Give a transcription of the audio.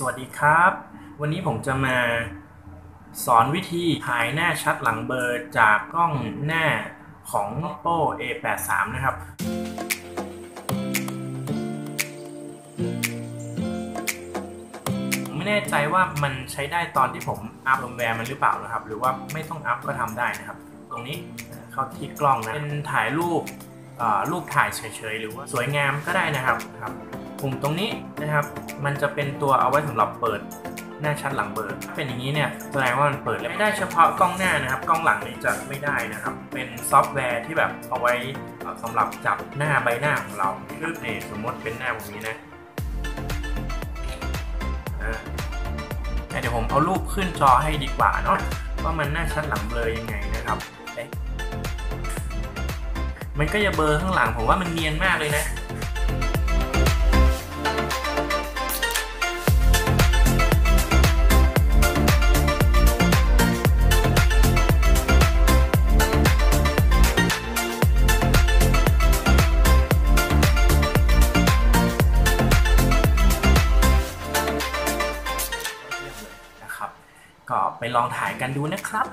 สวัสดีครับ วันนี้ผมจะมาสอนวิธีถ่ายหน้าชัดหลังเบอร์จากกล้องหน้าของ Oppo A83 นะครับ ผมไม่แน่ใจว่ามันใช้ได้ตอนที่ผมอัพลงแวร์มันหรือเปล่านะครับ หรือว่าไม่ต้องอัพก็ทำได้นะครับ ตรงนี้เข้าที่กล้องนะ เป็นถ่ายรูปอ่ารูปถ่ายเฉยๆ หรือว่าสวยงามก็ได้นะครับครับ ปุ่มตรงนี้นะครับ มันจะเป็นตัวเอาไว้สำหรับเปิดหน้าชัดหลังเบอร์เป็นอย่างนี้เนี่ยแสดงว่ามันเปิดไม่ได้เฉพาะกล้องหน้านะครับ กล้องหลังนี่จะไม่ได้นะครับ เป็นซอฟต์แวร์ที่แบบเอาไว้เอ่อสำหรับจับหน้าใบหน้าของเราคือเนี่ยสมมติเป็นหน้าผมนี้นะเดี๋ยวผมเอารูปขึ้นจอให้ดีกว่าเนาะว่ามันหน้าชัดหลังเบลอยังไงนะครับมันก็จะเบลอข้างหลังผมว่ามันเนียนมากเลยนะ ก็ไปลองถ่ายกันดูนะครับ